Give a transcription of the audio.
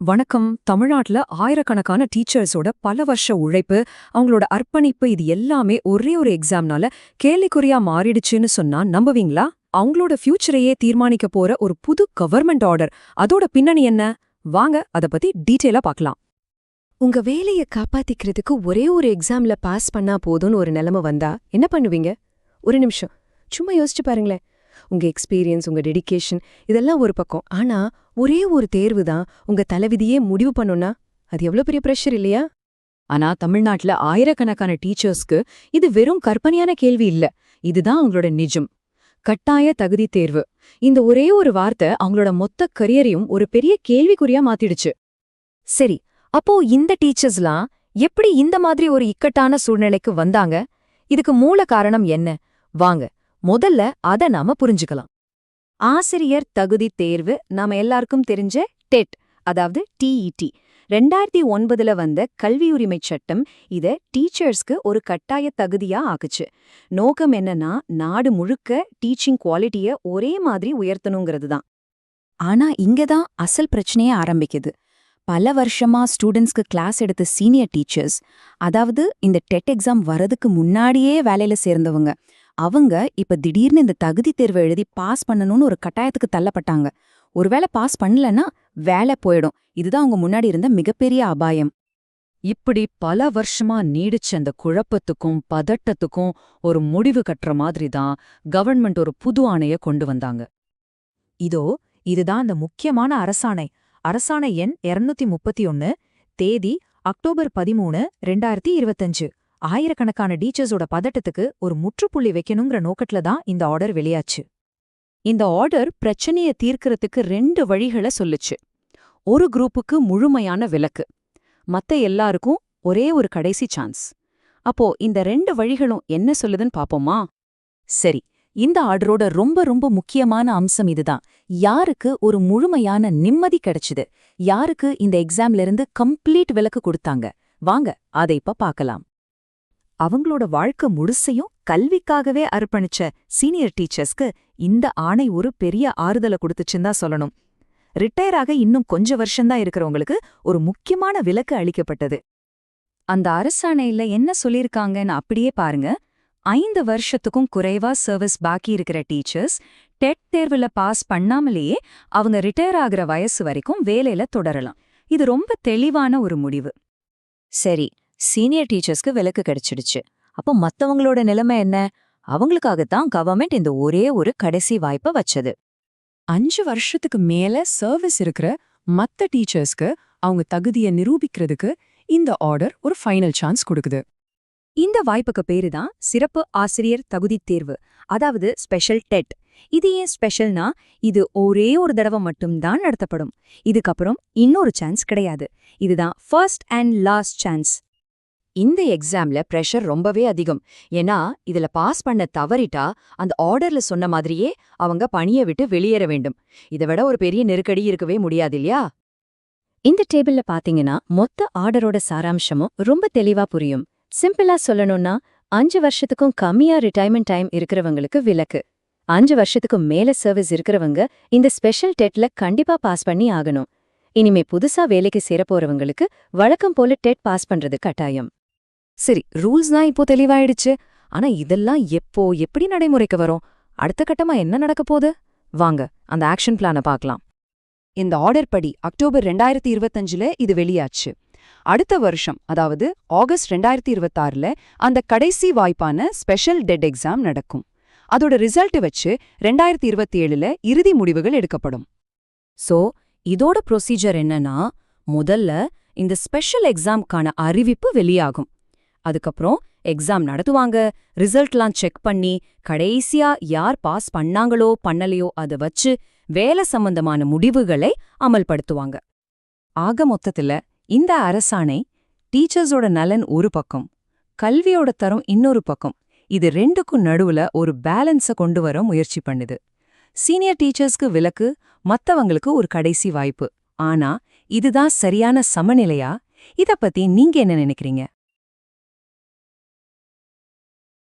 வணக்கம். தமிழ்நாட்டுல ஆயிரக்கணக்கான டீச்சர்ஸோட பல வருஷ உழைப்பு அவங்களோட அர்ப்பணிப்பு இது எல்லாமே ஒரே ஒரு எக்ஸாம்னால கேள்விக்குறியா மாறிடுச்சுன்னு சொன்னா நம்புவீங்களா? அவங்களோட ஃபியூச்சரையே தீர்மானிக்க போற ஒரு புது கவர்மெண்ட் ஆர்டர். அதோட பின்னணி என்ன? வாங்க அத பத்தி டீட்டெயிலா பார்க்கலாம் உங்க வேலைய காப்பாத்திக்கிறதுக்கு ஒரே ஒரு எக்ஸாம்ல பாஸ் பண்ணா போதும்னு ஒரு நிலைமை வந்தா என்ன பண்ணுவீங்க? ஒரு நிமிஷம். சும்மா யோசிச்சு பாருங்களேன். உங்க எக்ஸ்பீரியன்ஸ் உங்க டெடிகேஷன் இதெல்லாம் ஒரு பக்கம். ஆனா ஒரே ஒரு தேர்வு தான் உங்க தலைவிதியே முடிவு பண்ணுன்னா அது எவ்வளோ பெரிய பிரஷர் இல்லையா? ஆனா தமிழ்நாட்டுல ஆயிரக்கணக்கான டீச்சர்ஸ்க்கு இது வெறும் கற்பனையான கேள்வி இல்ல. இதுதான் அவங்களோட நிஜம். கட்டாய தகுதி தேர்வு. இந்த ஒரே ஒரு வார்த்தை அவங்களோட மொத்த கரியரையும் ஒரு பெரிய கேள்விக்குறியா மாத்திடுச்சு. சரி அப்போ இந்த டீச்சர்ஸ்லாம் எப்படி இந்த மாதிரி ஒரு இக்கட்டான சூழ்நிலைக்கு வந்தாங்க? இதுக்கு மூல காரணம் என்ன? வாங்க முதல்ல அத நாம புரிஞ்சுக்கலாம். ஆசிரியர் தகுதி தேர்வு நாம எல்லாருக்கும் தெரிஞ்ச டெட் அதாவது டிஇடி ரெண்டாயிரத்தி ஒன்பதுல வந்த கல்வியுரிமை சட்டம் இத டீச்சர்ஸ்க்கு ஒரு கட்டாய தகுதியா ஆக்குச்சு. நோக்கம் என்னன்னா நாடு முழுக்க டீச்சிங் குவாலிட்டிய ஒரே மாதிரி உயர்த்தணுங்கிறது தான். ஆனா இங்கதான் அசல் பிரச்சனையே ஆரம்பிக்குது. பல வருஷமா ஸ்டூடெண்ட்ஸ்க்கு கிளாஸ் எடுத்த சீனியர் டீச்சர்ஸ் அதாவது இந்த டெட் எக்ஸாம் வரதுக்கு முன்னாடியே வேலையில சேர்ந்தவங்க அவங்க இப்ப திடீர்னு இந்த தகுதி தேர்வை எழுதி பாஸ் பண்ணணும்னு ஒரு கட்டாயத்துக்கு தள்ளப்பட்டாங்க. ஒருவேளை பாஸ் பண்ணலன்னா வேலை போயிடும். இதுதான் அவங்க முன்னாடி இருந்த மிகப்பெரிய அபாயம். இப்படி பல வருஷமா நீடிச்ச அந்த குழப்பத்துக்கும் பதட்டத்துக்கும் ஒரு முடிவு கட்டுற மாதிரி தான் கவர்மெண்ட் ஒரு புது ஆணைய கொண்டு வந்தாங்க. இதோ இதுதான் அந்த முக்கியமான அரசாணை. அரசாணை எண் 231 முப்பத்தி ஒன்னு தேதி அக்டோபர் பதிமூணு ரெண்டாயிரத்தி இருபத்தஞ்சு. ஆயிரக்கணக்கான டீச்சர்ஸோட பதட்டத்துக்கு ஒரு முற்றுப்புள்ளி வைக்கணுங்கிற நோக்கத்துல தான் இந்த ஆர்டர் வெளியாச்சு. இந்த ஆர்டர் பிரச்சனைய தீர்க்கறதுக்கு ரெண்டு வழிகளை சொல்லுச்சு. ஒரு குரூப்புக்கு முழுமையான விலக்கு. மத்த எல்லாருக்கும் ஒரே ஒரு கடைசி சான்ஸ். அப்போ இந்த ரெண்டு வழிகளும் என்ன சொல்லுதுன்னு பாப்போமா? சரி இந்த ஆர்டரோட ரொம்ப ரொம்ப முக்கியமான அம்சம் இதுதான். யாருக்கு ஒரு முழுமையான நிம்மதி கிடைச்சுது? யாருக்கு இந்த எக்ஸாம்ல இருந்து கம்ப்ளீட் விலக்கு கொடுத்தாங்க? வாங்க அதை இப்ப பார்க்கலாம் அவங்களோட வாழ்க்கை முழுசையும் கல்விக்காகவே அர்ப்பணிச்ச சீனியர் டீச்சர்ஸ்க்கு இந்த ஆணை ஒரு பெரிய ஆறுதலை கொடுத்துச்சுன்னு தான் சொல்லணும். ரிட்டையர் ஆக இன்னும் கொஞ்ச வருஷம்தான் இருக்கிறவங்களுக்கு ஒரு முக்கியமான விலக்கு அளிக்கப்பட்டது. அந்த அரசாணையில என்ன சொல்லியிருக்காங்கன்னு அப்படியே பாருங்க. ஐந்து வருஷத்துக்கும் குறைவா சர்வீஸ் பாக்கி இருக்கிற டீச்சர்ஸ் டெட் தேர்வுல பாஸ் பண்ணாமலேயே அவங்க ரிட்டையர் ஆகுற வயசு வரைக்கும் வேலையில தொடரலாம். இது ரொம்ப தெளிவான ஒரு முடிவு. சரி சீனியர் டீச்சர்ஸ்க்கு விலக்கு கிடைச்சிடுச்சு. அப்போ மத்தவங்களோட நிலைமை என்ன? அவங்களுக்காகத்தான் கவர்மெண்ட் இந்த ஒரே ஒரு கடைசி வாய்ப்பை வச்சது. அஞ்சு வருஷத்துக்கு மேல சர்வீஸ் இருக்கிற மத்த டீச்சர்ஸ்க்கு அவங்க தகுதியை நிரூபிக்கிறதுக்கு இந்த ஆர்டர் ஒரு ஃபைனல் சான்ஸ் கொடுக்குது. இந்த வாய்ப்புக்கு பேரு தான் சிறப்பு ஆசிரியர் தகுதித் தேர்வு அதாவது ஸ்பெஷல் டெட் இது ஏன் ஸ்பெஷல்னா இது ஒரே ஒரு தடவை மட்டும்தான் நடத்தப்படும். இதுக்கப்புறம் இன்னொரு சான்ஸ் கிடையாது. இதுதான் ஃபர்ஸ்ட் அண்ட் லாஸ்ட் சான்ஸ் இந்த எக்ஸாம்ல பிரஷர் ரொம்பவே அதிகம். ஏன்னா இதுல பாஸ் பண்ண தவறிட்டா அந்த ஆர்டர்ல சொன்ன மாதிரியே அவங்க பணியை விட்டு வெளியேற வேண்டும். இதை விட ஒரு பெரிய நெருக்கடி இருக்கவே முடியாது இல்லையா? இந்த டேபிள்ல பாத்தீங்கன்னா மொத்த ஆர்டரோட சாராம்சமும் ரொம்ப தெளிவா புரியும். சிம்பிளா சொல்லணும்னா அஞ்சு வருஷத்துக்கும் கம்மியா ரிட்டையர்மெண்ட் டைம் இருக்கிறவங்களுக்கு விலக்கு அஞ்சு வருஷத்துக்கும் மேல சர்வீஸ் இருக்கிறவங்க இந்த ஸ்பெஷல் டெட்ல கண்டிப்பா பாஸ் பண்ணி ஆகணும். இனிமே புதுசா வேலைக்கு சேரப்போறவங்களுக்கு வழக்கம் போல டெட் பாஸ் பண்றது கட்டாயம். சரி ரூல்ஸ் தான் இப்போ தெளிவாயிடுச்சு. ஆனா இதெல்லாம் எப்போ எப்படி நடைமுறைக்கு வரும்? அடுத்த கட்டமா என்ன நடக்க போகுது? வாங்க அந்த ஆக்ஷன் பிளான பார்க்கலாம். இந்த ஆர்டர் படி அக்டோபர் ரெண்டாயிரத்தி இருபத்தஞ்சுல இது வெளியாச்சு. அடுத்த வருஷம் அதாவது ஆகஸ்ட் ரெண்டாயிரத்தி இருபத்தாறுல அந்த கடைசி வாய்ப்பான ஸ்பெஷல் டெட் எக்ஸாம் நடக்கும். அதோட ரிசல்ட் வச்சு ரெண்டாயிரத்தி இருபத்தி ஏழுல இறுதி முடிவுகள் எடுக்கப்படும். சோ இதோட ப்ரொசீஜர் என்னன்னா முதல்ல இந்த ஸ்பெஷல் எக்ஸாம்க்கான அறிவிப்பு வெளியாகும். அதுக்கப்புறம் எக்ஸாம் நடத்துவாங்க. ரிசல்ட்லாம் செக் பண்ணி கடைசியா யார் பாஸ் பண்ணாங்களோ பண்ணலையோ அதை வச்சு வேலை சம்பந்தமான முடிவுகளை அமல்படுத்துவாங்க. ஆக மொத்தத்துல இந்த அரசாணை டீச்சர்ஸோட நலன் ஒரு பக்கம் கல்வியோட தரம் இன்னொரு பக்கம். இது ரெண்டுக்கும் நடுவுல ஒரு பேலன்ஸ கொண்டு வர முயற்சி பண்ணுது. சீனியர் டீச்சர்ஸ்க்கு விலக்கு மத்தவங்களுக்கு ஒரு கடைசி வாய்ப்பு. ஆனா இதுதான் சரியான சமநிலையா? இத பத்தி நீங்க என்ன நினைக்கிறீங்க?